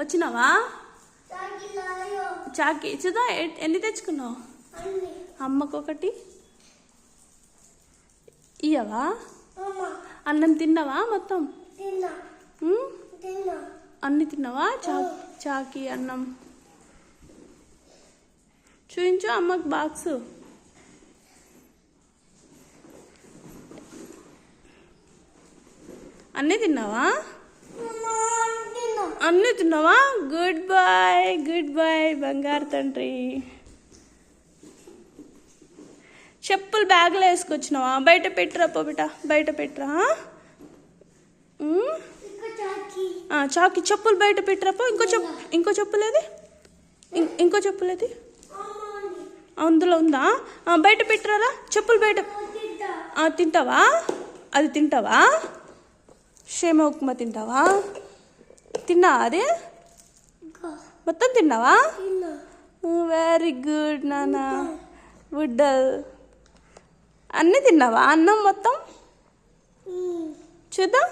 వచ్చినావా? చాకి చూదా ఎన్ని తెచ్చుకున్నావు? అమ్మకు ఒకటి ఇయ్యవా? అన్నం తిన్నావా మొత్తం? అన్ని తిన్నావా? చా చాకి అన్నం. చూయించు అమ్మకి బాక్స్. అన్నీ తిన్నావా? అన్నీ తిన్నావా? గుడ్ బాయ్ గుడ్ బాయ్ బంగారు తండ్రి. చెప్పులు బ్యాగ్లో వేసుకొచ్చినావా? బయట పెట్టరా పోబిట బయట పెట్టరా చాకి. చెప్పులు బయట పెట్టరా పో? ఇంకో చెప్పు ఇంకో చెప్పులేది ఇంకో చెప్పులేది అందులో ఉందా? బయట పెట్టరారా చెప్పులు బయట. తింటావా? అది తింటావా? షేమ ఉప్మా తింటావా? తిన్నావా అది? మొత్తం తిన్నావా? వెరీ గుడ్ నాన్న బుడ్డల్ అన్నీ తిన్నావా? అన్నం మొత్తం? చూద్దాం.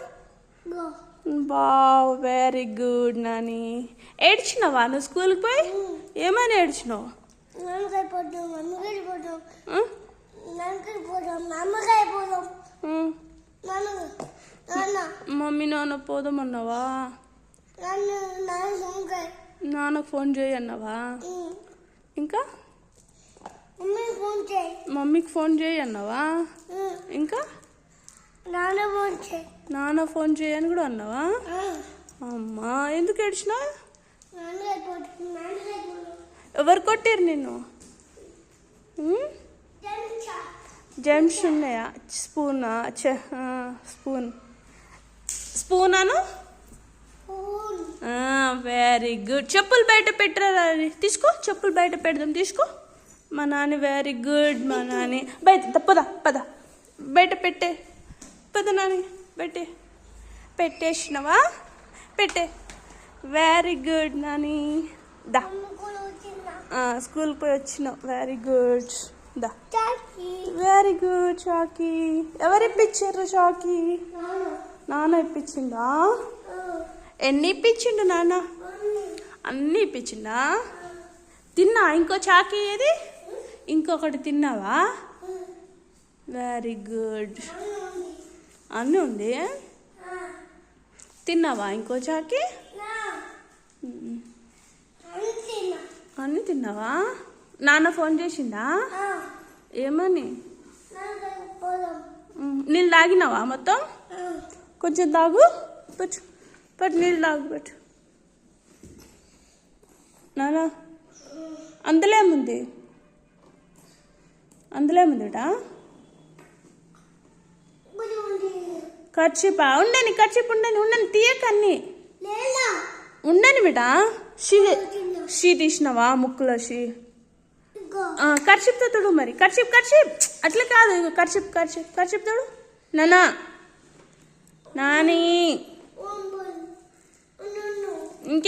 బావ్ వెరీ గుడ్ నాని. ఏడ్చినావా నువ్వు స్కూల్కి పోయి? ఏమని ఏడ్చినావు? మమ్మీ నాన్న పోదామన్నావా? నాన్నకు ఫోన్ చేయి. అన్నావా? ఇంకా? మమ్మీకి ఫోన్ చేయి అన్నావా? ఇంకా? నాన్న ఫోన్ చేయి. చేయని కూడా అన్నావా? అమ్మా ఎందుకు ఏడ్చినా? ఎవరు కొట్టారు నిన్ను? జెమ్స్ ఉన్నాయా? స్పూనా? Spoon spoon. Anu phone very good చెప్పులు బయట పెట్టరా తీసుకో చెప్పులు బయట పెడదాం తీసుకో. మా నాన్న వెరీ గుడ్ మా నాని బయట పద పద. బయట పెట్టే. పద నాని పెట్టే. పెట్టేసినవా? పెట్టే. Very good Nani. దా. స్కూల్కి పోయి వచ్చినావు. వెరీ గుడ్ దా. వెరీ గుడ్ చాకీ ఎవరు ఇప్పించారు చాకీ నాన్న. ఇప్పించిందా? ఎన్ని ఇప్పించిండు నాన్న? అన్నీ ఇప్పించిందా తిన్నా? ఇంకో చాకీ ఏది? ఇంకొకటి తిన్నావా? వెరీ గుడ్ అన్నీ ఉంది? తిన్నావా ఇంకో చాకీ? అన్నీ తిన్నావా? నాన్న ఫోన్ చేసిందా ఏమని? నీళ్ళు తాగినావా మొత్తం? కొంచెం తాగు. పెట్టు పెట్టు నీళ్ళు తాగు పెట్టు నానా అందులో ఏముంది అందులో ఏముందిటా ఖర్చిపా ఉండని ఖర్చిపు ఉండని ఉండని తీయకన్ని ఉండని బిటా షీ షీ తీసినావా ముక్కులో షీ ఖర్చిప్తో తొడు మరి ఖర్చిప్ ఖర్చిప్ అట్లా కాదు ఖర్చిప్ ఖర్చిప్ ఖర్చిప్ తోడు నానా నాని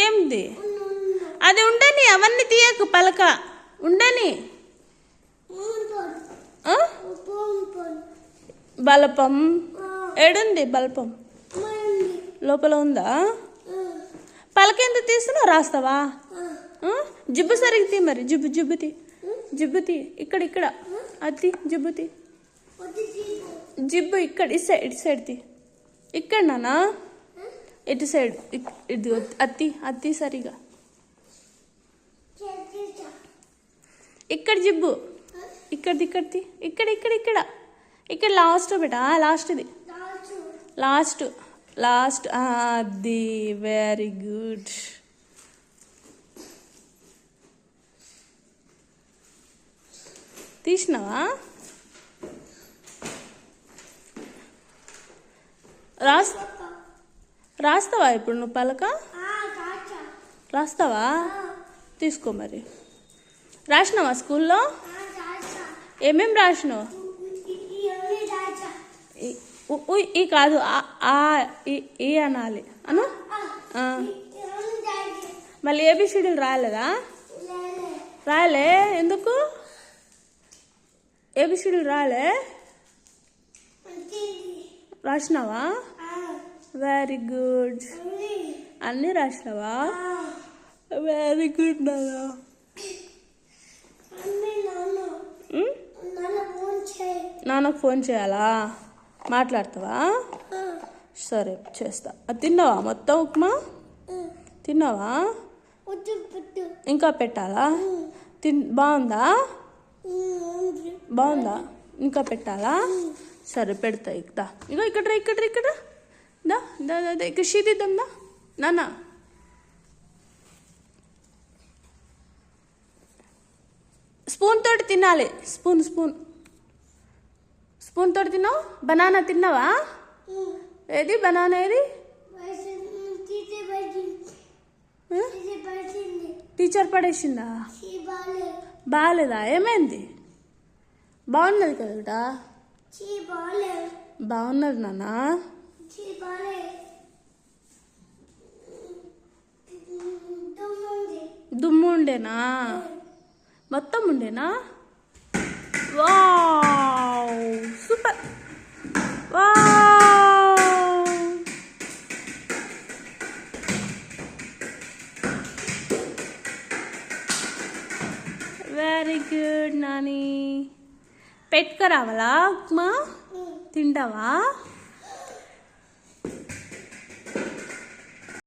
ఉన్ను అది ఉండని అవన్నీ తీయకు పలక. ఉండని. బలపం. ఏడుంది బలపం? లోపల ఉందా? పలక ఎందుకు తీస్తున్నావు? రాస్తావా? జిబ్బు సరిగ్గా తీ మరి. జిబ్బు జిబ్బు తీ. జిబ్బు తీ. ఇక్కడ ఇక్కడ. అది జిబ్బు తీ. వద్దు తీపు జిబ్బు ఇక్కడ ఇటు సైడ్ ఇటు సైడ్ తీ. ఇక్కడ నానా ఎటు సైడ్? ఇది అత్తి అత్తి సరిగా. ఇక్కడ జిబ్బు. ఇక్కడ ఇక్కడిది. ఇక్కడ ఇక్కడ ఇక్కడ. ఇక్కడ లాస్ట్ బేటా? లాస్ట్ది దాచు లాస్ట్ లాస్ట్ అది వెరీ గుడ్ తీసినావా? రాస్తా రాస్తావా ఇప్పుడు నువ్వు పలక? రాస్తావా? తీసుకో మరి. రాసినావా స్కూల్లో? ఏమేం రాసినావు? ఈ కాదు ఆ ఈ అనాలి. అను? మళ్ళీ ఏబిసిడీలు రాయలేదా లేలే రాయలే ఎందుకు? ఏబిసిడీలు అంతేది రాసినావా? వెరీ గుడ్ అన్ని రాసినావా? వెరీ గుడ్ చేయి. నాన్నకు ఫోన్ చేయాలా? మాట్లాడతావా? సరే చేస్తా. తిన్నావా మొత్తం ఉప్మా. తిన్నావా? ఇంకా పెట్టాలా? తిన్ బాగుందా. బాగుందా? ఇంకా పెట్టాలా? సరే పెడతా ఇక ఇగో ఇక్కడ రా, ఇక్కడ. ఇక్కడ రా. దా దా దా దా, ఇక్కడ షీదిద్దాం దా. నాన్న. స్పూన్ తోటి తినాలి. Spoon spoon. స్పూన్ తోటి తిన్నావు? బనానా తిన్నావా. ఏది బనానా ఏది? టీచర్ పడేసిందా? బాగాలేదా? ఏమైంది? బాగున్నది కదా బాగున్నది దుమ్ముంది దుమ్ము ఉండేనా? మొత్తం ఉండేనా? Wow! Super! Wow! Very good Nani. పెట్టుకు రావాలా ఉప్మా. తింటావా?